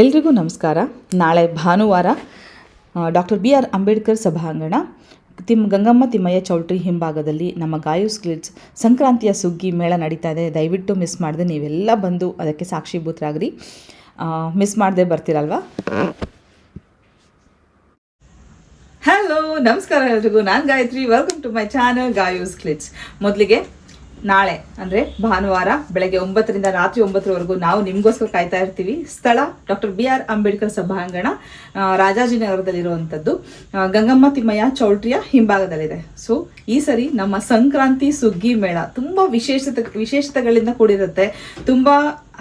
ಎಲ್ರಿಗೂ ನಮಸ್ಕಾರ. ನಾಳೆ ಭಾನುವಾರ ಡಾಕ್ಟರ್ ಬಿ ಆರ್ ಅಂಬೇಡ್ಕರ್ ಸಭಾಂಗಣ. ತಿಮ್ ಗಂಗಮ್ಮ ತಿಮ್ಮಯ್ಯ ಚೌಲ್ಟ್ರಿ ಹಿಂಭಾಗದಲ್ಲಿ ನಮ್ಮ ಗಾಯು ಸ್ಕಿಲ್ಸ್ ಸಂಕ್ರಾಂತಿಯ ಸುಗ್ಗಿ ಮೇಳ ನಡೀತಾ ಇದೆ. ದಯವಿಟ್ಟು ಮಿಸ್ ಮಾಡದೆ ನೀವೆಲ್ಲ ಬಂದು ಅದಕ್ಕೆ ಸಾಕ್ಷಿಭೂತರಾಗ್ರಿ. ಮಿಸ್ ಮಾಡದೆ ಬರ್ತೀರಲ್ವಾ? ಹಲೋ ನಮಸ್ಕಾರ ಎಲ್ರಿಗೂ. ನಾನು Gayatri. Welcome to my channel Gayu's clicks ಮೊದಲಿಗೆ ನಾಳೆ, ಅಂದರೆ ಭಾನುವಾರ ಬೆಳಗ್ಗೆ ಒಂಬತ್ತರಿಂದ ರಾತ್ರಿ ಒಂಬತ್ತರವರೆಗೂ ನಾವು ನಿಮಗೋಸ್ಕರ ಕಾಯ್ತಾ ಇರ್ತೀವಿ. ಸ್ಥಳ ಡಾಕ್ಟರ್ ಬಿ ಆರ್ ಅಂಬೇಡ್ಕರ್ ಸಭಾಂಗಣ ರಾಜಾಜಿನಗರದಲ್ಲಿರುವಂಥದ್ದು. ಗಂಗಮ್ಮ ತಿಮ್ಮಯ್ಯ ಚೌಲ್ಟ್ರಿಯ ಹಿಂಭಾಗದಲ್ಲಿದೆ. ಸೊ ಈ ಸರಿ ನಮ್ಮ ಸಂಕ್ರಾಂತಿ ಸುಗ್ಗಿ ಮೇಳ ತುಂಬ ವಿಶೇಷತೆ, ವಿಶೇಷತೆಗಳಿಂದ ಕೂಡಿರುತ್ತೆ. ತುಂಬ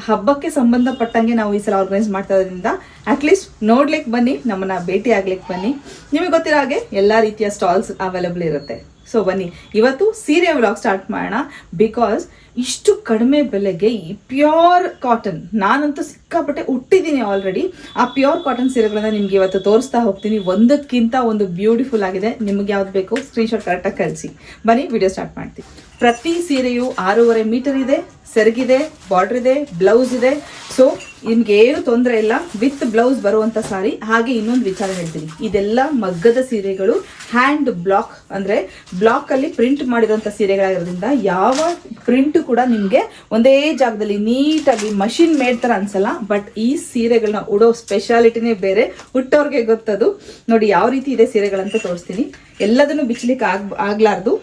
ಹಬ್ಬಕ್ಕೆ ಸಂಬಂಧಪಟ್ಟಂಗೆ ನಾವು ಈ ಸಲ ಆರ್ಗನೈಸ್ ಮಾಡ್ತಾ ಇರೋದ್ರಿಂದ ಅಟ್ಲೀಸ್ಟ್ ನೋಡ್ಲಿಕ್ಕೆ ಬನ್ನಿ, ನಮ್ಮನ್ನ ಭೇಟಿ ಆಗ್ಲಿಕ್ಕೆ ಬನ್ನಿ. ನಿಮಗೆ ಗೊತ್ತಿರೋ ಹಾಗೆ ಎಲ್ಲ ರೀತಿಯ ಸ್ಟಾಲ್ಸ್ ಅವೈಲಬಲ್ ಇರುತ್ತೆ. ಸೊ ಬನ್ನಿ. ಇವತ್ತು ಸೀರೆ ವ್ಲಾಗ್ ಸ್ಟಾರ್ಟ್ ಮಾಡೋಣ. ಬಿಕಾಸ್ ಇಷ್ಟು ಕಡಿಮೆ ಬೆಲೆಗೆ ಈ ಪ್ಯೂರ್ ಕಾಟನ್ ನಾನಂತೂ ಸಿಕ್ಕಾಪಟ್ಟೆ ಹುಟ್ಟಿದ್ದೀನಿ ಆಲ್ರೆಡಿ ಆ ಪ್ಯೂರ್ ಕಾಟನ್ ಸೀರೆಗಳನ್ನ ನಿಮ್ಗೆ ಇವತ್ತು ತೋರಿಸ್ತಾ ಹೋಗ್ತೀನಿ. ಒಂದಕ್ಕಿಂತ ಒಂದು ಬ್ಯೂಟಿಫುಲ್ ಆಗಿದೆ. ನಿಮ್ಗೆ ಯಾವ್ದು ಬೇಕು ಸ್ಕ್ರೀನ್ಶಾಟ್ ಕರೆಕ್ಟಾಗಿ ಕಳಿಸಿ. ಬನ್ನಿ ವಿಡಿಯೋ ಸ್ಟಾರ್ಟ್ ಮಾಡ್ತೀನಿ ಪ್ರತಿ ಸೀರೆಯು ಆರೂವರೆ ಮೀಟರ್ ಇದೆ. ಸೆರಗಿದೆ, ಬಾರ್ಡರ್ ಇದೆ, ಬ್ಲೌಸ್ ಇದೆ. ಸೊ ನಿಮ್ಗೆ ಏನು ತೊಂದರೆ ಇಲ್ಲ. ವಿತ್ ಬ್ಲೌಸ್ ಬರುವಂತ ಸಾರಿ. ಹಾಗೆ ಇನ್ನೊಂದು ವಿಚಾರ ಹೇಳ್ತೀನಿ. ಇದೆಲ್ಲ ಮಗ್ಗದ ಸೀರೆಗಳು. ಹ್ಯಾಂಡ್ ಬ್ಲಾಕ್ ಅಂದ್ರೆ ಬ್ಲಾಕ್ ಅಲ್ಲಿ ಪ್ರಿಂಟ್ ಮಾಡಿದಂತ ಸೀರೆಗಳಾಗಿರೋದ್ರಿಂದ ಯಾವ ಪ್ರಿಂಟ್ ಕೂಡ ನಿಮ್ಗೆ ಒಂದೇ ಜಾಗದಲ್ಲಿ ನೀಟಾಗಿ ಮಷಿನ್ ಮೇಡ್ ತರ ಅನ್ಸಲ್ಲ. ಬಟ್ ಈ ಸೀರೆಗಳನ್ನ ಉಡೋ ಸ್ಪೆಷಾಲಿಟಿನೇ ಬೇರೆ. ಹುಟ್ಟೋರ್ಗೆ ಗೊತ್ತದು. ನೋಡಿ, ಯಾವ ರೀತಿ ಇದೆ ಸೀರೆಗಳಂತ ತೋರಿಸ್ತೀನಿ. ಎಲ್ಲದನ್ನು ಬಿಚ್ಚಲಿಕ್ಕೆ ಆಗ್ ಆಗ್ಲಾರ್ದು.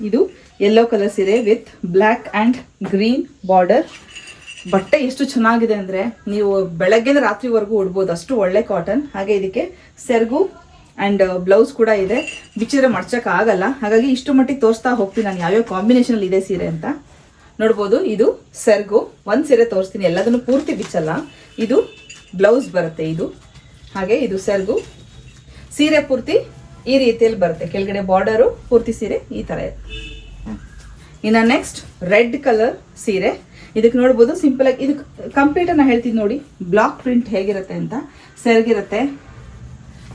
ಇದು ಯೆಲ್ಲೋ ಕಲರ್ ಸೀರೆ with black and green border ಬಟ್ಟೆ ಎಷ್ಟು ಚೆನ್ನಾಗಿದೆ ಅಂದರೆ ನೀವು ಬೆಳಗ್ಗೆಯಿಂದ ರಾತ್ರಿವರೆಗೂ ಉಡ್ಬೋದು. ಅಷ್ಟು ಒಳ್ಳೆ ಕಾಟನ್ ಹಾಗೆ ಇದಕ್ಕೆ ಸೆರಗು ಆ್ಯಂಡ್ ಬ್ಲೌಸ್ ಕೂಡ ಇದೆ. ಬಿಚ್ಚಿದ್ರೆ ಮಡ್ಚಕ್ಕೆ ಆಗಲ್ಲ. ಹಾಗಾಗಿ ಇಷ್ಟು ಮಟ್ಟಿಗೆ ತೋರಿಸ್ತಾ ಹೋಗ್ತೀನಿ ನಾನು ಯಾವ್ಯಾವ ಕಾಂಬಿನೇಷನಲ್ಲಿ ಇದೆ ಸೀರೆ ಅಂತ. ನೋಡ್ಬೋದು, ಇದು ಸೆರಗು. ಒಂದು ಸೀರೆ ತೋರಿಸ್ತೀನಿ. ಎಲ್ಲದನ್ನು ಪೂರ್ತಿ ಬಿಚ್ಚಲ್ಲ. ಇದು ಬ್ಲೌಸ್ ಬರುತ್ತೆ ಇದು. ಹಾಗೆ ಇದು ಸೆರಗು. ಸೀರೆ ಪೂರ್ತಿ ಈ ರೀತಿಯಲ್ಲಿ ಬರುತ್ತೆ. ಕೆಳಗಡೆ ಬಾರ್ಡರು ಪೂರ್ತಿ ಸೀರೆ ಈ ಥರ ಇದೆ ಇನ್ನು ನೆಕ್ಸ್ಟ್ ರೆಡ್ ಕಲರ್ ಸೀರೆ. ಇದಕ್ಕೆ ನೋಡ್ಬೋದು ಸಿಂಪಲ್ ಆಗಿ ಇದು ಕಂಪ್ಲೀಟ್ ನಾನು ಹೇಳ್ತೀನಿ ನೋಡಿ ಬ್ಲಾಕ್ ಪ್ರಿಂಟ್ ಹೇಗಿರುತ್ತೆ ಅಂತ. ಸೆರಗಿರುತ್ತೆ,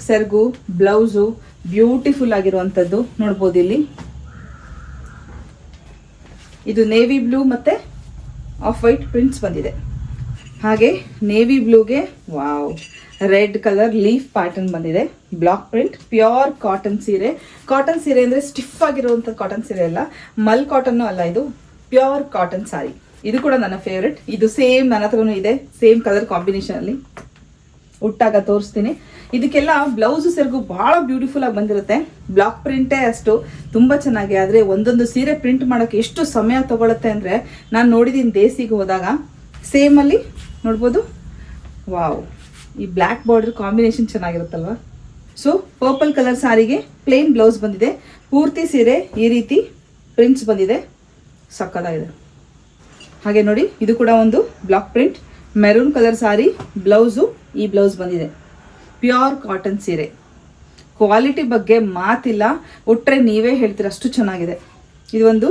ಸೆರಗು, ಬ್ಲೌಸು ಬ್ಯೂಟಿಫುಲ್ ಆಗಿರುವಂಥದ್ದು ನೋಡ್ಬೋದು ಇಲ್ಲಿ. ಇದು ನೇವಿ ಬ್ಲೂ ಮತ್ತೆ ಆಫ್ ವೈಟ್ ಪ್ರಿಂಟ್ಸ್ ಬಂದಿದೆ. ಹಾಗೆ navy ಬ್ಲೂಗೆ wow red colour leaf pattern ಬಂದಿದೆ. ಬ್ಲಾಕ್ ಪ್ರಿಂಟ್, ಪ್ಯೂರ್ ಕಾಟನ್ ಸೀರೆ. ಕಾಟನ್ ಸೀರೆ ಅಂದರೆ ಸ್ಟಿಫ್ ಆಗಿರುವಂಥ ಕಾಟನ್ ಸೀರೆ ಅಲ್ಲ. ಮಲ್ ಕಾಟನ್ನು ಅಲ್ಲ ಇದು. Pure cotton sari. ಇದು ಕೂಡ ನನ್ನ ಫೇವ್ರೆಟ್ ಇದು ಸೇಮ್ ನನ್ನ ಹತ್ರನೂ ಇದೆ. ಸೇಮ್ ಕಲರ್ ಕಾಂಬಿನೇಷನಲ್ಲಿ ಉಟ್ಟಾಗ ತೋರಿಸ್ತೀನಿ. ಇದಕ್ಕೆಲ್ಲ ಬ್ಲೌಸ್ ಸೆರಗು ಭಾಳ ಬ್ಯೂಟಿಫುಲ್ ಆಗಿ ಬಂದಿರುತ್ತೆ. ಬ್ಲಾಕ್ ಪ್ರಿಂಟೇ ಅಷ್ಟು. ತುಂಬ ಚೆನ್ನಾಗಿ. ಆದರೆ ಒಂದೊಂದು ಸೀರೆ ಪ್ರಿಂಟ್ ಮಾಡೋಕೆ ಎಷ್ಟು ಸಮಯ ತಗೊಳುತ್ತೆ ಅಂದರೆ ನಾನು ನೋಡಿದ್ದೀನಿ ದೇಸಿಗೆ ಹೋದಾಗ. ಸೇಮಲ್ಲಿ ನೋಡ್ಬೋದು. ವಾವ್ ಈ ಬ್ಲ್ಯಾಕ್ ಬಾರ್ಡರ್ ಕಾಂಬಿನೇಷನ್ ಚೆನ್ನಾಗಿರುತ್ತಲ್ವ? ಸೊ ಪರ್ಪಲ್ ಕಲರ್ ಸಾರಿಗೆ ಪ್ಲೇನ್ ಬ್ಲೌಸ್ ಬಂದಿದೆ. ಪೂರ್ತಿ ಸೀರೆ ಈ ರೀತಿ ಪ್ರಿಂಟ್ಸ್ ಬಂದಿದೆ. ಸಕ್ಕದಾಗಿದೆ ಹಾಗೆ ನೋಡಿ, ಇದು ಕೂಡ ಒಂದು block print maroon colour sari blouse ಈ ಬ್ಲೌಸ್ ಬಂದಿದೆ. ಪ್ಯೂರ್ ಕಾಟನ್ ಸೀರೆ. ಕ್ವಾಲಿಟಿ ಬಗ್ಗೆ ಮಾತಿಲ್ಲ. ಉಟ್ಟರೆ ನೀವೇ ಹೇಳ್ತೀರ ಅಷ್ಟು ಚೆನ್ನಾಗಿದೆ. ಇದು ಒಂದು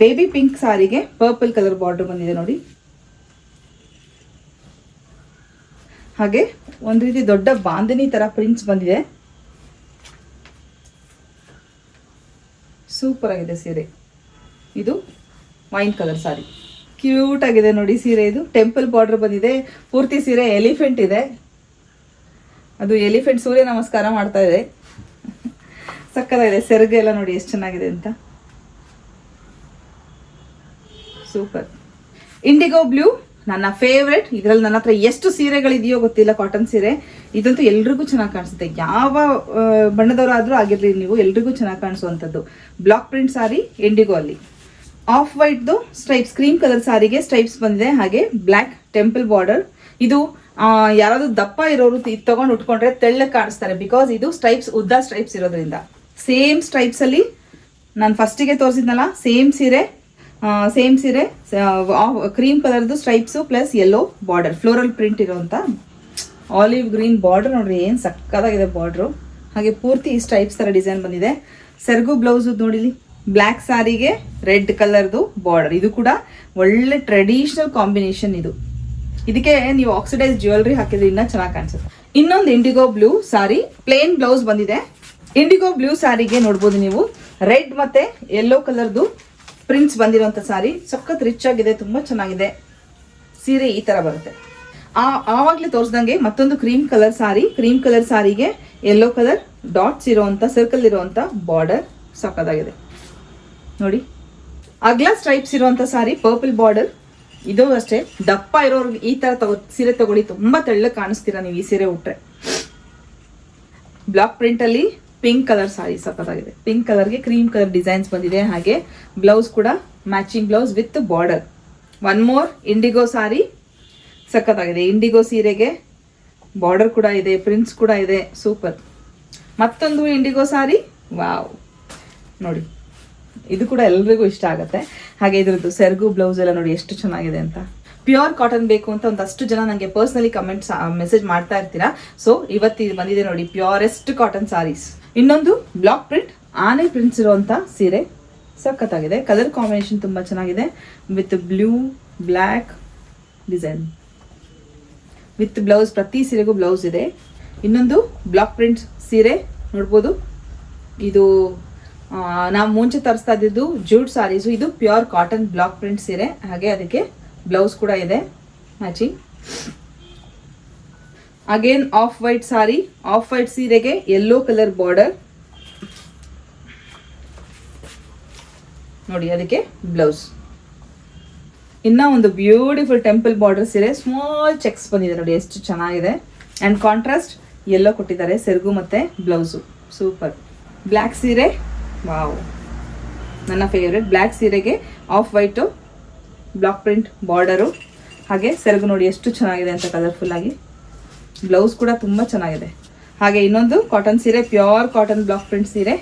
ಬೇಬಿ ಪಿಂಕ್ ಸಾರಿಗೆ ಪರ್ಪಲ್ ಕಲರ್ ಬಾರ್ಡರ್ ಬಂದಿದೆ ನೋಡಿ. ಹಾಗೆ ಒಂದು ರೀತಿ ದೊಡ್ಡ ಬಾಂಧನಿ ತರ ಪ್ರಿಂಟ್ಸ್ ಬಂದಿದೆ. ಸೂಪರ್ ಆಗಿದೆ ಸೀರೆ. ಇದು ವೈನ್ ಕಲರ್ ಸಾರಿ ಕ್ಯೂಟ್ ಆಗಿದೆ ನೋಡಿ ಸೀರೆ ಇದು. ಟೆಂಪಲ್ ಬಾರ್ಡರ್ ಬಂದಿದೆ. ಪೂರ್ತಿ ಸೀರೆ ಎಲಿಫೆಂಟ್ ಇದೆ. ಅದು ಎಲಿಫೆಂಟ್ ಸೂರ್ಯ ನಮಸ್ಕಾರ ಮಾಡ್ತಾ ಇದೆ. ಸಕ್ಕತ್ತಾಗಿದೆ. ಸೆರಗು ಎಲ್ಲ ನೋಡಿ ಎಷ್ಟು ಚೆನ್ನಾಗಿದೆ ಅಂತ. ಸೂಪರ್ ಇಂಡಿಗೋ ಬ್ಲೂ ನನ್ನ ಫೇವ್ರೆಟ್ ಇದರಲ್ಲಿ ನನ್ನ ಹತ್ರ ಎಷ್ಟು ಸೀರೆಗಳಿದೆಯೋ ಗೊತ್ತಿಲ್ಲ ಕಾಟನ್ ಸೀರೆ. ಇದಂತೂ ಎಲ್ರಿಗೂ ಚೆನ್ನಾಗಿ ಕಾಣಿಸುತ್ತೆ. ಯಾವ ಬಣ್ಣದವರಾದರೂ ಆಗಿರಲಿ ನೀವು, ಎಲ್ರಿಗೂ ಚೆನ್ನಾಗಿ ಕಾಣಿಸುವಂಥದ್ದು. ಬ್ಲಾಕ್ ಪ್ರಿಂಟ್ ಸಾರಿ ಇಂಡಿಗೋ ಅಲ್ಲಿ. ಆಫ್ ವೈಟ್ದು ಸ್ಟ್ರೈಪ್ಸ್ ಕ್ರೀಮ್ ಕಲರ್ ಸಾರಿಗೆ ಸ್ಟ್ರೈಪ್ಸ್ ಬಂದಿದೆ. ಹಾಗೆ ಬ್ಲ್ಯಾಕ್ ಟೆಂಪಲ್ ಬಾರ್ಡರ್ ಇದು ಯಾರಾದರೂ ದಪ್ಪ ಇರೋರು ತಗೊಂಡು ಉಟ್ಕೊಂಡ್ರೆ ತೆಳ್ಳಗೆ ಕಾಣಿಸ್ತಾರೆ. ಬಿಕಾಸ್ ಇದು ಸ್ಟ್ರೈಪ್ಸ್ ಉದ್ದ ಸ್ಟ್ರೈಪ್ಸ್ ಇರೋದ್ರಿಂದ. ಸೇಮ್ ಸ್ಟ್ರೈಪ್ಸ್ ಅಲ್ಲಿ, ನಾನು ಫಸ್ಟಿಗೆ ತೋರಿಸಿದ್ನಲ್ಲ ಸೇಮ್ ಸೀರೆ ಸೇಮ್ ಸೀರೆ ಕ್ರೀಮ್ ಕಲರ್ದು stripes plus yellow border floral print ಇರೋಂಥ ಆಲಿವ್ ಗ್ರೀನ್ ಬಾರ್ಡರ್ ನೋಡ್ರಿ, ಏನು ಸಕ್ಕದಾಗಿದೆ ಬಾರ್ಡ್ರು ಹಾಗೆ ಪೂರ್ತಿ ಸ್ಟ್ರೈಪ್ಸ್ ಥರ ಡಿಸೈನ್ ಬಂದಿದೆ. ಸೆರಗು ಬ್ಲೌಸು ನೋಡಿಲಿ ಬ್ಲ್ಯಾಕ್ ಸಾರಿಗೆ ರೆಡ್ ಕಲರ್ದು ಬಾರ್ಡರ್ ಇದು ಕೂಡ ಒಳ್ಳೆ ಟ್ರೆಡಿಷನಲ್ ಕಾಂಬಿನೇಷನ್ ಇದು. ಇದಕ್ಕೆ ನೀವು ಆಕ್ಸಿಡೈಸ್ ಜ್ಯುವೆಲ್ರಿ ಹಾಕಿದ್ರೆ ಇನ್ನೂ ಚೆನ್ನಾಗಿ ಕಾಣಿಸುತ್ತೆ. ಇನ್ನೊಂದು indigo blue sari plain blouse ಬಂದಿದೆ. ಇಂಡಿಗೋ ಬ್ಲೂ ಸಾರಿಗೆ ನೋಡ್ಬೋದು ನೀವು ರೆಡ್ ಮತ್ತೆ ಯೆಲ್ಲೋ ಕಲರ್ದು ಪ್ರಿಂಟ್ಸ್ ಬಂದಿರುವಂಥ ಸಾರಿ ಸಖತ್ ರಿಚ್ ಆಗಿದೆ, ತುಂಬ ಚೆನ್ನಾಗಿದೆ. ಸೀರೆ ಈ ಥರ ಬರುತ್ತೆ. ಆ, ಆವಾಗಲೇ ತೋರಿಸ್ದಂಗೆ ಮತ್ತೊಂದು cream colour sari cream colour ಸಾರಿಗೆ ಯೆಲ್ಲೋ ಕಲರ್ ಡಾಟ್ಸ್ ಇರೋವಂಥ ಸರ್ಕಲ್ ಇರೋವಂಥ ಬಾರ್ಡರ್ ಸಖತ್ತಾಗಿದೆ. ನೋಡಿ. ಅಗ್ಲಾ ಸ್ಟ್ರೈಪ್ಸ್ ಇರುವಂತ ಸಾರಿ ಪರ್ಪಲ್ ಬಾರ್ಡರ್ ಇದು ಅಷ್ಟೇ. ದಪ್ಪ ಇರೋರ್ಗೆ ಈ ತರ ತಗೋ, ಸೀರೆ ತಗೊಳ್ಳಿ, ತುಂಬಾ ತೆಳ್ಳಗೆ ಕಾಣಿಸ್ತೀರಾ ನೀವು ಈ ಸೀರೆ ಉಟ್ರೆ. ಬ್ಲಾಕ್ ಪ್ರಿಂಟ್ ಅಲ್ಲಿ ಪಿಂಕ್ ಕಲರ್ ಸಾರಿ ಸಖತ್ತಾಗಿದೆ. ಪಿಂಕ್ ಕಲರ್ಗೆ ಕ್ರೀಮ್ ಕಲರ್ ಡಿಸೈನ್ಸ್ ಬಂದಿದೆ. ಹಾಗೆ ಬ್ಲೌಸ್ ಕೂಡ matching blouse with border one more indigo sari ಸಕ್ಕತ್ತಾಗಿದೆ ಇಂಡಿಗೋ ಸೀರೆಗೆ ಬಾರ್ಡರ್ ಕೂಡ ಇದೆ ಪ್ರಿಂಟ್ಸ್ ಕೂಡ ಇದೆ. ಸೂಪರ್ ಮತ್ತೊಂದು ಇಂಡಿಗೋ ಸಾರಿ ವಾವ್ ನೋಡಿ, ಇದು ಕೂಡ ಎಲ್ರಿಗೂ ಇಷ್ಟ ಆಗುತ್ತೆ. ಹಾಗೆ ಇದ್ರದ್ದು ಸೆರಗು ಬ್ಲೌಸ್ ಎಲ್ಲ ನೋಡಿ ಎಷ್ಟು ಚೆನ್ನಾಗಿದೆ ಅಂತ. ಪ್ಯೂರ್ ಕಾಟನ್ ಬೇಕು ಅಂತ ಒಂದಷ್ಟು ಜನ ನನಗೆ ಪರ್ಸ್ನಲಿ ಕಮೆಂಟ್ಸ್ ಮೆಸೇಜ್ ಮಾಡ್ತಾ ಇರ್ತೀರಾ. ಸೊ ಇವತ್ತು ಬಂದಿದೆ ನೋಡಿ ಪ್ಯೂರೆಸ್ಟ್ ಕಾಟನ್ ಸಾರೀಸ್ ಇನ್ನೊಂದು ಬ್ಲಾಕ್ ಪ್ರಿಂಟ್ ಆನೆ ಪ್ರಿಂಟ್ಸ್ ಇರುವಂತ ಸೀರೆ. ಸಖತ್ತಾಗಿದೆ. ಕಲರ್ ಕಾಂಬಿನೇಷನ್ ತುಂಬಾ ಚೆನ್ನಾಗಿದೆ. With blue black design with blouse ಪ್ರತಿ ಸೀರೆಗೂ ಬ್ಲೌಸ್ ಇದೆ. ಇನ್ನೊಂದು ಬ್ಲಾಕ್ ಪ್ರಿಂಟ್ ಸೀರೆ. ನೋಡ್ಬೋದು. ಇದು ನಾವು ಮುಂಚೆ ತರಿಸ್ತಾ ಇದ್ದಿದ್ದು ಜೂಟ್ ಸಾರೀಸು ಇದು ಪ್ಯೂರ್ ಕಾಟನ್ ಬ್ಲಾಕ್ ಪ್ರಿಂಟ್ ಸೀರೆ. ಹಾಗೆ ಅದಕ್ಕೆ ಬ್ಲೌಸ್ ಕೂಡ ಇದೆ. Matching again off white sari off white ಸೀರೆಗೆ ಯೆಲ್ಲೋ ಕಲರ್ ಬಾರ್ಡರ್ ನೋಡಿ, ಅದಕ್ಕೆ ಬ್ಲೌಸ್ ಇನ್ನ ಒಂದು ಬ್ಯೂಟಿಫುಲ್ ಟೆಂಪಲ್ ಬಾರ್ಡರ್ ಸೀರೆ. ಸ್ಮಾಲ್ ಚೆಕ್ಸ್ ಬಂದಿದೆ ನೋಡಿ, ಎಷ್ಟು ಚೆನ್ನಾಗಿದೆ. ಅಂಡ್ ಕಾಂಟ್ರಾಸ್ಟ್ ಎಲ್ಲೋ ಕೊಟ್ಟಿದ್ದಾರೆ, ಸೆರಗು ಮತ್ತೆ ಬ್ಲೌಸು ಸೂಪರ್ ಬ್ಲ್ಯಾಕ್ ಸೀರೆ. ವಾವ್ ನನ್ನ ಫೇವ್ರೆಟ್ ಬ್ಲ್ಯಾಕ್ ಸೀರೆಗೆ off white block print border ಹಾಗೆ ಸೆರಗು ನೋಡಿ, ಎಷ್ಟು ಚೆನ್ನಾಗಿದೆ ಅಂತ ಕಲರ್ಫುಲ್ ಆಗಿ. ಬ್ಲೌಸ್ ಕೂಡ ತುಂಬ ಚೆನ್ನಾಗಿದೆ. ಹಾಗೆ ಇನ್ನೊಂದು ಕಾಟನ್ ಸೀರೆ ಪ್ಯೂರ್ ಕಾಟನ್ ಬ್ಲಾಕ್ ಪ್ರಿಂಟ್ ಸೀರೆ.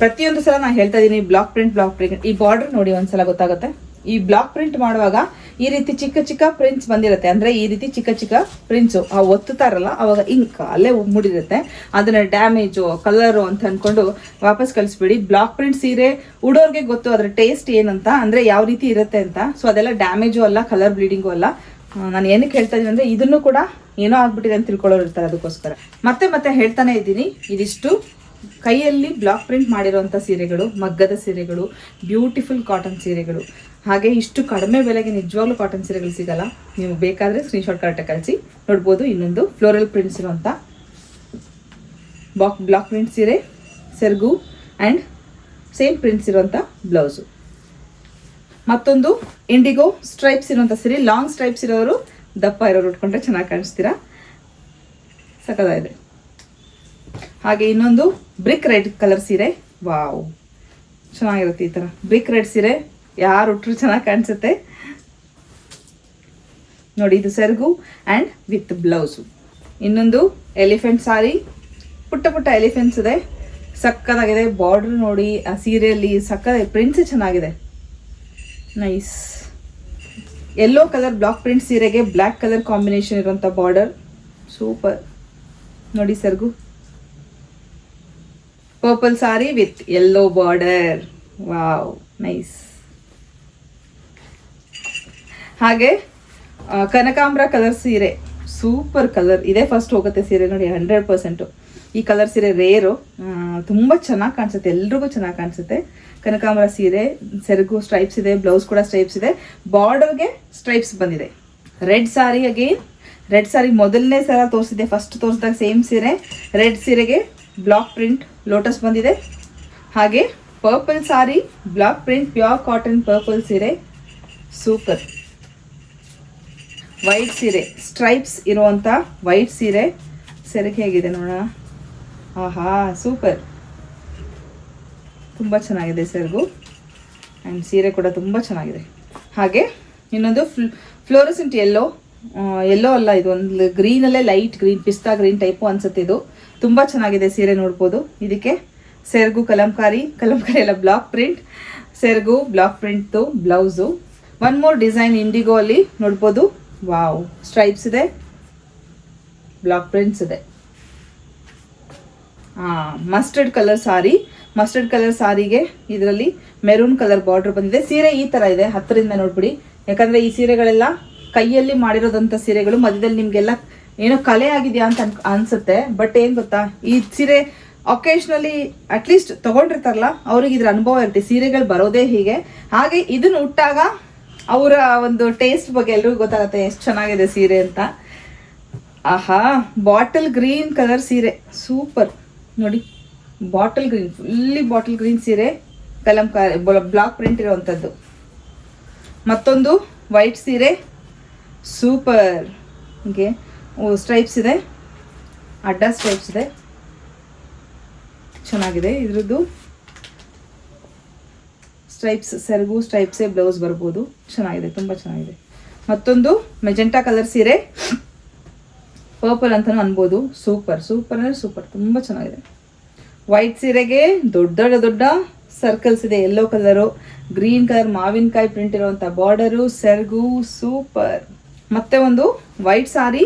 ಪ್ರತಿಯೊಂದು ಸಲ ನಾನು ಹೇಳ್ತಾ ಇದ್ದೀನಿ ಬ್ಲಾಕ್ ಪ್ರಿಂಟ್ ಬ್ಲಾಕ್ ಪ್ರಿಂಟ್ ಈ ಬಾರ್ಡರ್ ನೋಡಿ ಒಂದ್ಸಲ ಗೊತ್ತಾಗುತ್ತೆ. ಈ ಬ್ಲಾಕ್ ಪ್ರಿಂಟ್ ಮಾಡುವಾಗ ಈ ರೀತಿ ಚಿಕ್ಕ ಚಿಕ್ಕ ಪ್ರಿಂಟ್ಸ್ ಬಂದಿರುತ್ತೆ. ಅಂದ್ರೆ ಈ ರೀತಿ ಚಿಕ್ಕ ಚಿಕ್ಕ ಪ್ರಿಂಟ್ಸು ಆ ಒತ್ತುತ್ತಾರಲ್ಲ, ಅವಾಗ ಇಂಕ್ ಅಲ್ಲೇ ಮೂಡಿರುತ್ತೆ ಅದನ್ನ ಡ್ಯಾಮೇಜು ಕಲರು ಅಂತ ಅನ್ಕೊಂಡು ವಾಪಸ್ ಕಳಿಸ್ಬಿಡಿ. ಬ್ಲಾಕ್ ಪ್ರಿಂಟ್ ಸೀರೆ ಉಡೋರ್ಗೆ ಗೊತ್ತು ಅದ್ರ ಟೇಸ್ಟ್ ಏನಂತ, ಅಂದ್ರೆ ಯಾವ ರೀತಿ ಇರುತ್ತೆ ಅಂತ. ಸೊ ಅದೆಲ್ಲ ಡ್ಯಾಮೇಜು ಅಲ್ಲ ಕಲರ್ ಬ್ಲೀಡಿಂಗು ಅಲ್ಲ. ನಾನು ಏನಕ್ಕೆ ಹೇಳ್ತಾ ಇದೀನಿ ಅಂದ್ರೆ ಇದನ್ನು ಕೂಡ ಏನೋ ಆಗ್ಬಿಟ್ಟಿದೆ ಅಂತ ತಿಳ್ಕೊಳ್ಳೋರು ಇರ್ತಾರೆ ಅದಕ್ಕೋಸ್ಕರ. ಮತ್ತೆ ಮತ್ತೆ ಹೇಳ್ತಾನೆ ಇದ್ದೀನಿ, ಇದಿಷ್ಟು ಕೈಯಲ್ಲಿ ಬ್ಲಾಕ್ ಪ್ರಿಂಟ್ ಮಾಡಿರುವಂಥ ಸೀರೆಗಳು, ಮಗ್ಗದ ಸೀರೆಗಳು ಬ್ಯೂಟಿಫುಲ್ ಕಾಟನ್ ಸೀರೆಗಳು. ಹಾಗೆ ಇಷ್ಟು ಕಡಿಮೆ ಬೆಲೆಗೆ ನಿಜವಾಗ್ಲೂ ಕಾಟನ್ ಸೀರೆಗಳು ಸಿಗಲ್ಲ. ನೀವು ಬೇಕಾದರೆ ಸ್ಕ್ರೀನ್ಶಾಟ್ ಕರೆಕ್ಟಾಗಿ ಕಳಿಸಿ. ನೋಡ್ಬೋದು ಇನ್ನೊಂದು ಫ್ಲೋರಲ್ ಪ್ರಿಂಟ್ಸ್ ಇರುವಂಥ ಬಾಕ್ ಬ್ಲಾಕ್ ಪ್ರಿಂಟ್ ಸೀರೆ ಸೆರ್ಗು ಆ್ಯಂಡ್ ಸೇಮ್ ಪ್ರಿಂಟ್ಸ್ ಇರುವಂಥ ಬ್ಲೌಸು ಮತ್ತೊಂದು ಇಂಡಿಗೋ ಸ್ಟ್ರೈಪ್ಸ್ ಇರುವಂಥ ಸೀರೆ ಲಾಂಗ್ ಸ್ಟ್ರೈಪ್ಸ್ ಇರೋರು ದಪ್ಪ ಇರೋರು ಉಟ್ಕೊಂಡ್ರೆ ಚೆನ್ನಾಗಿ ಕಾಣಿಸ್ತೀರಾ? ಸಕದಾಗಿದೆ ಹಾಗೆ ಇನ್ನೊಂದು ಬ್ರಿಕ್ ರೆಡ್ ಕಲರ್ ಸೀರೆ. ವಾವ್ ಚೆನ್ನಾಗಿರುತ್ತೆ ಈ ಥರ ಬ್ರಿಕ್ ರೆಡ್ ಸೀರೆ ಯಾರು ಉಟ್ರು ಚೆನ್ನಾಗಿ ಕಾಣಿಸುತ್ತೆ? ನೋಡಿ, ಇದು ಸೆರಗು ಆ್ಯಂಡ್ ವಿತ್ ಬ್ಲೌಸು ಇನ್ನೊಂದು ಎಲಿಫೆಂಟ್ ಸಾರಿ ಪುಟ್ಟ ಪುಟ್ಟ ಎಲಿಫೆಂಟ್ಸ್ ಇದೆ. ಸಕ್ಕತ್ತಾಗಿದೆ ಬಾರ್ಡರ್ ನೋಡಿ, ಆ ಸೀರೆಯಲ್ಲಿ ಸಕ್ಕದ ಪ್ರಿಂಟ್ಸ್ ಚೆನ್ನಾಗಿದೆ. Nice yellow colour block print ಸೀರೆಗೆ ಬ್ಲ್ಯಾಕ್ ಕಲರ್ ಕಾಂಬಿನೇಷನ್ ಇರುವಂಥ ಬಾರ್ಡರ್ ಸೂಪರ್ ನೋಡಿ ಸರ್ಗು. Purple sari with yellow border wow nice ಹಾಗೆ ಕನಕಾಂಬ್ರ ಕಲರ್ ಸೀರೆ. ಸೂಪರ್ ಕಲರ್ ಇದೇ ಫಸ್ಟ್ ಹೋಗುತ್ತೆ ಸೀರೆ ನೋಡಿ ಹಂಡ್ರೆಡ್ ಪರ್ಸೆಂಟು ಈ ಕಲರ್ ಸೀರೆ ರೇರು. ತುಂಬ ಚೆನ್ನಾಗಿ ಕಾಣಿಸುತ್ತೆ. ಎಲ್ರಿಗೂ ಚೆನ್ನಾಗಿ ಕಾಣಿಸುತ್ತೆ. ಕನಕಾಂಬರ ಸೀರೆ, ಸೆರಗು ಸ್ಟ್ರೈಪ್ಸ್ ಇದೆ, ಬ್ಲೌಸ್ ಕೂಡ ಸ್ಟ್ರೈಪ್ಸ್ ಇದೆ. ಬಾರ್ಡರ್ಗೆ ಸ್ಟ್ರೈಪ್ಸ್ ಬಂದಿದೆ. Red sari again red sari ಮೊದಲನೇ ಸಲ ತೋರಿಸಿದೆ ಫಸ್ಟ್ ತೋರಿಸಿದಾಗ ಸೇಮ್ ಸೀರೆ. ರೆಡ್ ಸೀರೆಗೆ ಬ್ಲಾಕ್ ಪ್ರಿಂಟ್ ಲೋಟಸ್ ಬಂದಿದೆ. ಹಾಗೆ purple sari block print pure cotton purple ಸೀರೆ. ಸೂಪರ್ ವೈಟ್ ಸೀರೆ. ಸ್ಟ್ರೈಪ್ಸ್ ಇರುವಂಥ ವೈಟ್ ಸೀರೆ. ಸೆರಗೆ ಹೇಗಿದೆ ನೋಡೋಣ. ಆಹಾ, ಸೂಪರ್. ತುಂಬ ಚೆನ್ನಾಗಿದೆ ಸೆರಗು. ಆ್ಯಂಡ್ ಸೀರೆ ಕೂಡ ತುಂಬ ಚೆನ್ನಾಗಿದೆ. ಹಾಗೆ, ಇನ್ನೊಂದು ಫ್ಲ್ ಫ್ಲೋರಸೆಂಟ್ ಎಲ್ಲೋ ಎಲ್ಲೋ ಅಲ್ಲ, ಇದು ಒಂದು ಗ್ರೀನಲ್ಲೇ ಲೈಟ್ ಗ್ರೀನ್ ಪಿಸ್ತಾ ಗ್ರೀನ್ ಟೈಪು ಅನ್ಸುತ್ತೆ ಇದು. ತುಂಬ ಚೆನ್ನಾಗಿದೆ ಸೀರೆ ನೋಡ್ಬೋದು. ಇದಕ್ಕೆ ಸೆರಗು ಕಲಂಕಾರಿ ಕಲಂಕಾರಿ ಎಲ್ಲ ಬ್ಲಾಕ್ ಪ್ರಿಂಟ್ ಸೆರಗು block ಪ್ರಿಂಟ್ದು blouse one more design indigo ಅಲ್ಲಿ ನೋಡ್ಬೋದು. ವಾವ್ ಸ್ಟ್ರೈಪ್ಸ್ ಇದೆ. ಬ್ಲಾಕ್ ಪ್ರಿಂಟ್ಸ್ ಇದೆ. Mustard colour sari mustard colour ಸಾರಿಗೆ ಇದರಲ್ಲಿ ಮೆರೂನ್ ಕಲರ್ ಬಾರ್ಡರ್ ಬಂದಿದೆ. ಸೀರೆ ಈ ತರ ಇದೆ, ಹತ್ತರಿಂದ ನೋಡ್ಬಿಡಿ. ಯಾಕಂದ್ರೆ ಈ ಸೀರೆಗಳೆಲ್ಲ ಕೈಯಲ್ಲಿ ಮಾಡಿರೋದಂಥ ಸೀರೆಗಳು, ಮಧ್ಯದಲ್ಲಿ ನಿಮಗೆಲ್ಲ ಏನೋ ಕಲೆ ಆಗಿದೆಯಾ ಅಂತ ಅನ್ಸುತ್ತೆ. ಬಟ್ ಏನ್ ಗೊತ್ತಾ? ಈ ಸೀರೆ ಅಕೇಶ್ನಲಿ ಅಟ್ಲೀಸ್ಟ್ ತಗೊಂಡಿರ್ತಾರಲ್ಲ, ಅವ್ರಿಗೆ ಇದ್ರ ಅನುಭವ ಇರುತ್ತೆ. ಸೀರೆಗಳು ಬರೋದೇ ಹೀಗೆ. ಹಾಗೆ ಇದನ್ನು ಉಟ್ಟಾಗ ಅವರ ಒಂದು ಟೇಸ್ಟ್ ಬಗ್ಗೆ ಎಲ್ರಿಗೂ ಗೊತ್ತಾಗುತ್ತೆ ಎಷ್ಟು ಚೆನ್ನಾಗಿದೆ ಸೀರೆ ಅಂತ. ಆಹಾ ಬಾಟಲ್ ಗ್ರೀನ್ ಕಲರ್ ಸೀರೆ. ಸೂಪರ್ ನೋಡಿ bottle green fully bottle green ಸೀರೆ ಕಲಂಕಾರಿ ಬ್ಲಾಕ್ ಪ್ರಿಂಟ್ ಇರುವಂಥದ್ದು ಮತ್ತೊಂದು ವೈಟ್ ಸೀರೆ ಸೂಪರ್ ಹೀಗೆ ಸ್ಟ್ರೈಪ್ಸ್ ಇದೆ, ಅಡ್ಡ ಸ್ಟ್ರೈಪ್ಸ್ ಇದೆ. ಚೆನ್ನಾಗಿದೆ. ಇದ್ರದ್ದು ಸ್ಟ್ರೈಪ್ಸ್ ಸೆರಗು ಸ್ಟ್ರೈಪ್ಸೇ ಬ್ಲೌಸ್ ಬರ್ಬೋದು. ಚೆನ್ನಾಗಿದೆ, ತುಂಬ ಚೆನ್ನಾಗಿದೆ. ಮತ್ತೊಂದು ಮೆಜೆಂಟಾ ಕಲರ್ ಸೀರೆ. ಪರ್ಪಲ್ ಅಂತಲೂ ಅನ್ಬೋದು. ಸೂಪರ್ ಸೂಪರ್ ಅಂದರೆ ಸೂಪರ್ ತುಂಬ ಚೆನ್ನಾಗಿದೆ. ವೈಟ್ ಸೀರೆಗೆ ದೊಡ್ಡ ದೊಡ್ಡ ಸರ್ಕಲ್ಸ್ ಇದೆ. ಯೆಲ್ಲೋ ಕಲರು ಗ್ರೀನ್ ಕಲರ್ ಮಾವಿನಕಾಯಿ ಪ್ರಿಂಟ್ ಇರುವಂಥ ಬಾರ್ಡರು ಸೆರ್ಗು ಸೂಪರ್ ಮತ್ತೆ ಒಂದು ವೈಟ್ ಸಾರಿ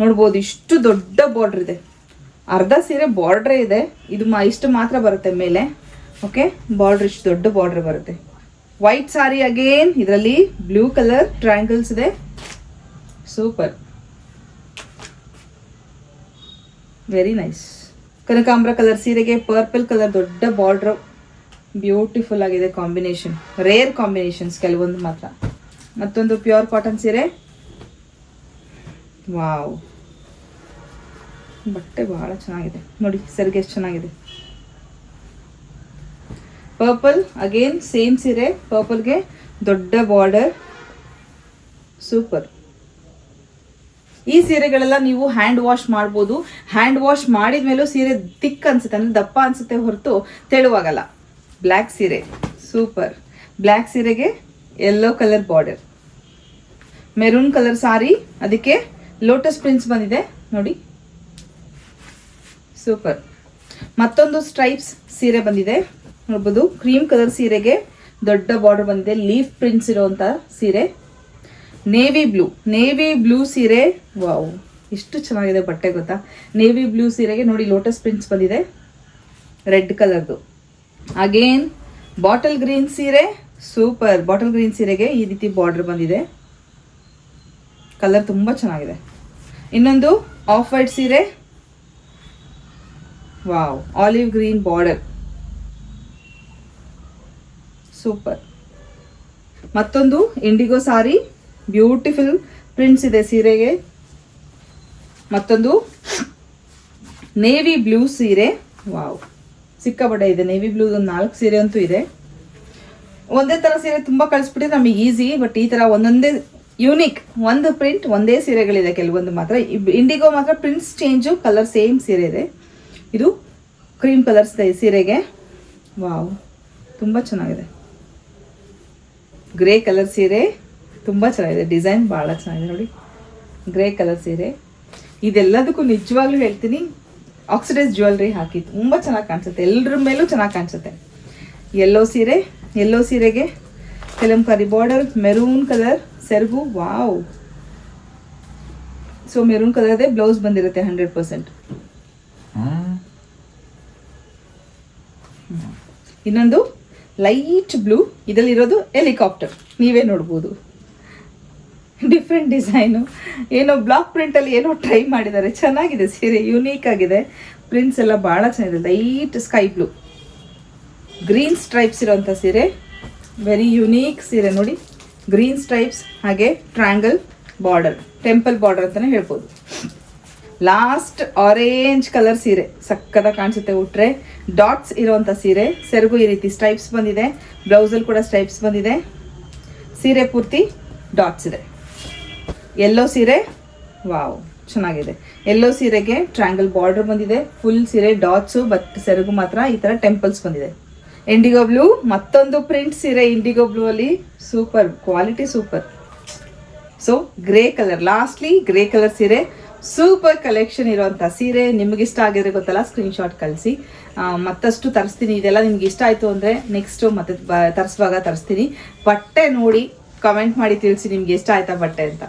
ನೋಡ್ಬೋದು, ಇಷ್ಟು ದೊಡ್ಡ ಬಾರ್ಡರ್ ಇದೆ. ಅರ್ಧ ಸೀರೆ ಬಾರ್ಡ್ರೇ ಇದೆ. ಇದು ಮಾ, ಇಷ್ಟು ಮಾತ್ರ ಬರುತ್ತೆ ಮೇಲೆ. ಓಕೆ ಬಾರ್ಡ್ರ್ ಇಷ್ಟು ದೊಡ್ಡ ಬಾರ್ಡ್ರ್ ಬರುತ್ತೆ. ವೈಟ್ ಸಾರಿ ಅಗೇನ್ ಇದರಲ್ಲಿ ಬ್ಲೂ ಕಲರ್ ಟ್ರಯಾಂಗಲ್ಸ್ ಇದೆ. ಸೂಪರ್ ವೆರಿ ನೈಸ್ ಕನಕಾಂಬ್ರ ಕಲರ್ ಸೀರೆಗೆ ಪರ್ಪಲ್ ಕಲರ್ ದೊಡ್ಡ ಬಾರ್ಡ್ರ್ ಬ್ಯೂಟಿಫುಲ್ ಆಗಿದೆ ಕಾಂಬಿನೇಷನ್ ರೇರ್ ಕಾಂಬಿನೇಷನ್ಸ್ ಕೆಲವೊಂದು ಮಾತ್ರ. ಮತ್ತೊಂದು ಪ್ಯೂರ್ ಕಾಟನ್ ಸೀರೆ. ವಾವ್ ಬಟ್ಟೆ ಬಹಳ ಚೆನ್ನಾಗಿದೆ. ನೋಡಿ ಸರಿಗೆ ಎಷ್ಟು ಚೆನ್ನಾಗಿದೆ. ಪರ್ಪಲ್ ಅಗೇನ್ ಸೇಮ್ ಸೀರೆ. ಪರ್ಪಲ್ಗೆ ದೊಡ್ಡ ಬಾರ್ಡರ್ ಸೂಪರ್ ಈ ಸೀರೆಗಳೆಲ್ಲ ನೀವು ಹ್ಯಾಂಡ್ ವಾಶ್ ಮಾಡ್ಬೋದು. ಹ್ಯಾಂಡ್ ವಾಶ್ ಮಾಡಿದ ಮೇಲೂ ಸೀರೆ ತಿಕ್ ಅನ್ಸುತ್ತೆ, ಅಂದ್ರೆ ದಪ್ಪ ಅನ್ಸುತ್ತೆ ಹೊರತು ತೆಳುವಾಗಲ್ಲ. ಬ್ಲ್ಯಾಕ್ ಸೀರೆ. ಸೂಪರ್ ಬ್ಲ್ಯಾಕ್ ಸೀರೆಗೆ yellow colour border maroon colour sari ಅದಕ್ಕೆ ಲೋಟಸ್ ಪ್ರಿಂಟ್ಸ್ ಬಂದಿದೆ. ನೋಡಿ. ಸೂಪರ್ ಮತ್ತೊಂದು ಸ್ಟ್ರೈಪ್ಸ್ ಸೀರೆ ಬಂದಿದೆ. ನೋಡ್ಬೋದು. ಕ್ರೀಮ್ ಕಲರ್ ಸೀರೆಗೆ ದೊಡ್ಡ ಬಾರ್ಡರ್ ಬಂದಿದೆ. ಲೀಫ್ ಪ್ರಿಂಟ್ಸ್ ಇರುವಂತ ಸೀರೆ. ನೇವಿ ಬ್ಲೂ ನೇವಿ ಬ್ಲೂ ಸೀರೆ. ವಾವ್ ಎಷ್ಟು ಚೆನ್ನಾಗಿದೆ ಬಟ್ಟೆ ಗೊತ್ತಾ? ನೇವಿ ಬ್ಲೂ ಸೀರೆಗೆ ನೋಡಿ ಲೋಟಸ್ ಪ್ರಿಂಟ್ಸ್ ಬಂದಿದೆ. ರೆಡ್ ಕಲರ್ದು ಅಗೇನ್ ಬಾಟಲ್ ಗ್ರೀನ್ ಸೀರೆ. ಸೂಪರ್ ಬಾಟಲ್ ಗ್ರೀನ್ ಸೀರೆಗೆ ಈ ರೀತಿ ಬಾರ್ಡರ್ ಬಂದಿದೆ. ಕಲರ್ ತುಂಬ ಚೆನ್ನಾಗಿದೆ. ಇನ್ನೊಂದು ಆಫ್ ವೈಟ್ ಸೀರೆ. Wow olive green border super ಮತ್ತೊಂದು ಇಂಡಿಗೋ ಸಾರಿ ಬ್ಯೂಟಿಫುಲ್ ಪ್ರಿಂಟ್ಸ್ ಇದೆ ಸೀರೆಗೆ. ಮತ್ತೊಂದು ನೇವಿ ಬ್ಲೂ ಸೀರೆ. ವಾವ್ ಸಿಕ್ಕಾಪಟ್ಟೆ ಇದೆ. ನೇವಿ ಬ್ಲೂ ಒಂದು ನಾಲ್ಕು ಸೀರೆ ಅಂತೂ ಇದೆ. ಒಂದೇ ಥರ ಸೀರೆ ತುಂಬ ಕಳಿಸ್ಬಿಟ್ಟಿದ್ರೆ ನಮಗೆ ಈಸಿ ಬಟ್ ಈ ಥರ ಒಂದೊಂದೇ ಯೂನಿಕ್ ಒಂದು ಪ್ರಿಂಟ್ ಒಂದೇ ಸೀರೆಗಳಿದೆ. ಕೆಲವೊಂದು ಮಾತ್ರ. ಇಂಡಿಗೋ ಮಾತ್ರ ಪ್ರಿಂಟ್ಸ್ ಚೇಂಜು ಕಲರ್ ಸೇಮ್ ಸೀರೆ ಇದೆ. ಇದು ಕ್ರೀಮ್ ಕಲರ್ಸ್ ಸೀರೆಗೆ. ವಾವ್ ತುಂಬ ಚೆನ್ನಾಗಿದೆ. ಗ್ರೇ ಕಲರ್ ಸೀರೆ. ತುಂಬ ಚೆನ್ನಾಗಿದೆ. ಡಿಸೈನ್ ಭಾಳ ಚೆನ್ನಾಗಿದೆ ನೋಡಿ. ಗ್ರೇ ಕಲರ್ ಸೀರೆ. ಇದೆಲ್ಲದಕ್ಕೂ ನಿಜವಾಗ್ಲೂ ಹೇಳ್ತೀನಿ ಆಕ್ಸಿಡೈಸ್ ಜ್ಯುವೆಲ್ರಿ ಹಾಕಿ ತುಂಬ ಚೆನ್ನಾಗಿ ಕಾಣಿಸುತ್ತೆ. ಎಲ್ಲರ ಮೇಲೂ ಚೆನ್ನಾಗಿ ಕಾಣಿಸುತ್ತೆ. ಎಲ್ಲೋ ಸೀರೆ ಎಲ್ಲೋ ಸೀರೆಗೆ ಕರಿ ಬಾರ್ಡರ್ ಮೆರೂನ್ ಕಲರ್ ಸೆರಗು ವಾವ್ ಸೊ ಮೆರೂನ್ ಕಲರ್ದೇ ಬ್ಲೌಸ್ ಬಂದಿರುತ್ತೆ ಹಂಡ್ರೆಡ್ ಪರ್ಸೆಂಟ್ ಇನ್ನೊಂದು ಲೈಟ್ ಬ್ಲೂ ಇದರಲ್ಲಿರೋದು ಹೆಲಿಕಾಪ್ಟರ್ ನೀವೇ ನೋಡ್ಬೋದು. ಡಿಫ್ರೆಂಟ್ ಡಿಸೈನು ಏನೋ ಬ್ಲಾಕ್ ಪ್ರಿಂಟಲ್ಲಿ ಏನೋ ಟ್ರೈ ಮಾಡಿದ್ದಾರೆ. ಚೆನ್ನಾಗಿದೆ ಸೀರೆ ಯುನೀಕ್ ಆಗಿದೆ. ಪ್ರಿಂಟ್ಸ್ ಎಲ್ಲ ಭಾಳ ಚೆನ್ನಾಗಿದೆ. Light sky blue green stripes ಇರೋವಂಥ ಸೀರೆ. ವೆರಿ ಯುನೀಕ್ ಸೀರೆ ನೋಡಿ. ಗ್ರೀನ್ ಸ್ಟ್ರೈಪ್ಸ್ ಹಾಗೆ ಟ್ರ್ಯಾಂಗಲ್ ಬಾರ್ಡರ್ ಟೆಂಪಲ್ ಬಾರ್ಡರ್ ಅಂತಲೇ ಹೇಳ್ಬೋದು. ಲಾಸ್ಟ್ ಆರೆಂಜ್ ಕಲರ್ ಸೀರೆ. ಸಕ್ಕದ ಕಾಣಿಸುತ್ತೆ ಉಟ್ರೆ. ಡಾಟ್ಸ್ ಇರುವಂಥ ಸೀರೆ. ಸೆರಗು ಈ ರೀತಿ ಸ್ಟ್ರೈಪ್ಸ್ ಬಂದಿದೆ. ಬ್ಲೌಸಲ್ಲಿ ಕೂಡ ಸ್ಟ್ರೈಪ್ಸ್ ಬಂದಿದೆ. ಸೀರೆ ಪೂರ್ತಿ ಡಾಟ್ಸ್ ಇದೆ. ಯೆಲ್ಲೋ ಸೀರೆ? ವಾವ್ ಚೆನ್ನಾಗಿದೆ. ಎಲ್ಲೋ ಸೀರೆಗೆ ಟ್ರ್ಯಾಂಗಲ್ ಬಾರ್ಡರ್ ಬಂದಿದೆ. ಫುಲ್ ಸೀರೆ ಡಾಟ್ಸು ಬಟ್ ಸೆರಗು ಮಾತ್ರ ಈ ಥರ ಟೆಂಪಲ್ಸ್ ಬಂದಿದೆ. ಇಂಡಿಗೋ ಬ್ಲೂ ಮತ್ತೊಂದು ಪ್ರಿಂಟ್ ಸೀರೆ ಇಂಡಿಗೋ ಬ್ಲೂ ಅಲ್ಲಿ. Super quality super so grey colour lastly grey colour ಸೀರೆ. ಸೂಪರ್ ಕಲೆಕ್ಷನ್ ಇರುವಂಥ ಸೀರೆ. ನಿಮ್ಗೆ ಇಷ್ಟ ಆಗಿದ್ರೆ ಗೊತ್ತಲ್ಲ ಸ್ಕ್ರೀನ್ಶಾಟ್ ಕಳಿಸಿ. ಮತ್ತಷ್ಟು ತರಿಸ್ತೀನಿ. ಇದೆಲ್ಲ ನಿಮ್ಗೆ ಇಷ್ಟ ಆಯಿತು ಅಂದರೆ ನೆಕ್ಸ್ಟು ಮತ್ತೆ ತರಿಸುವಾಗ ತರಿಸ್ತೀನಿ. ಬಟ್ಟೆ ನೋಡಿ ಕಮೆಂಟ್ ಮಾಡಿ ತಿಳಿಸಿ ನಿಮ್ಗೆ ಇಷ್ಟ ಆಯ್ತಾ ಬಟ್ಟೆ ಅಂತ.